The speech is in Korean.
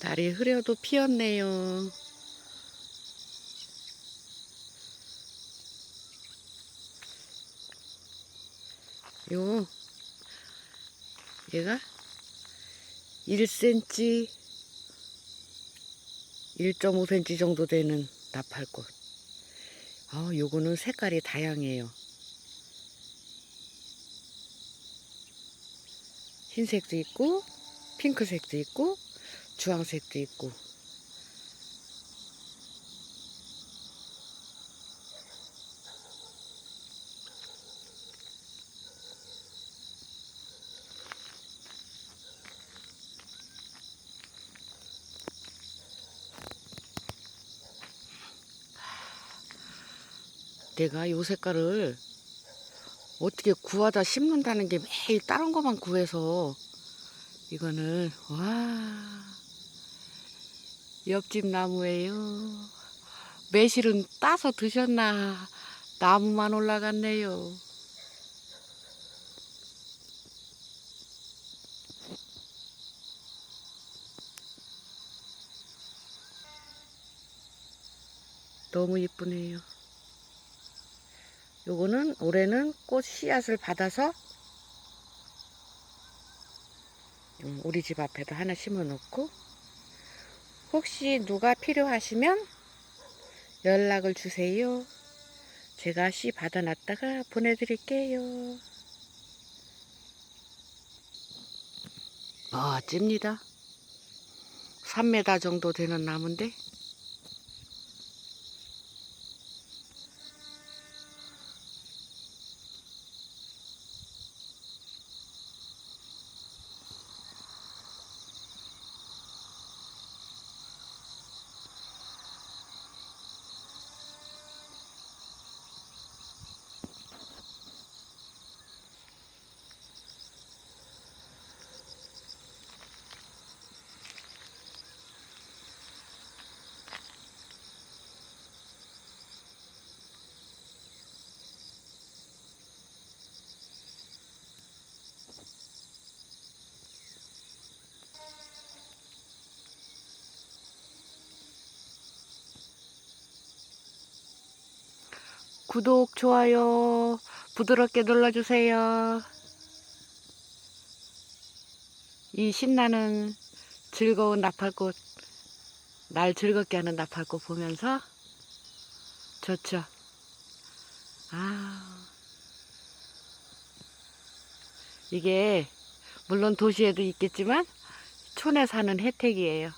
날이 흐려도 피었네요. 요, 얘가 1cm, 1.5cm 정도 되는 나팔꽃. 아, 요거는 색깔이 다양해요. 흰색도 있고, 핑크색도 있고, 주황색도 있고. 내가 요 색깔을 어떻게 구하다 심는다는 게 매일 다른 것만 구해서 이거는 와 옆집 나무예요. 매실은 따서 드셨나 나무만 올라갔네요. 너무 이쁘네요. 요거는 올해는 꽃 씨앗을 받아서 음, 우리 집 앞에도 하나 심어 놓고 혹시 누가 필요하시면 연락을 주세요. 제가 씨 받아놨다가 보내드릴게요. 멋집니다. 3m 정도 되는 나무인데 구독, 좋아요 부드럽게 눌러주세요. 이 신나는 즐거운 나팔꽃, 날 즐겁게 하는 나팔꽃 보면서 좋죠. 아, 이게 물론 도시에도 있겠지만 촌에 사는 혜택이에요.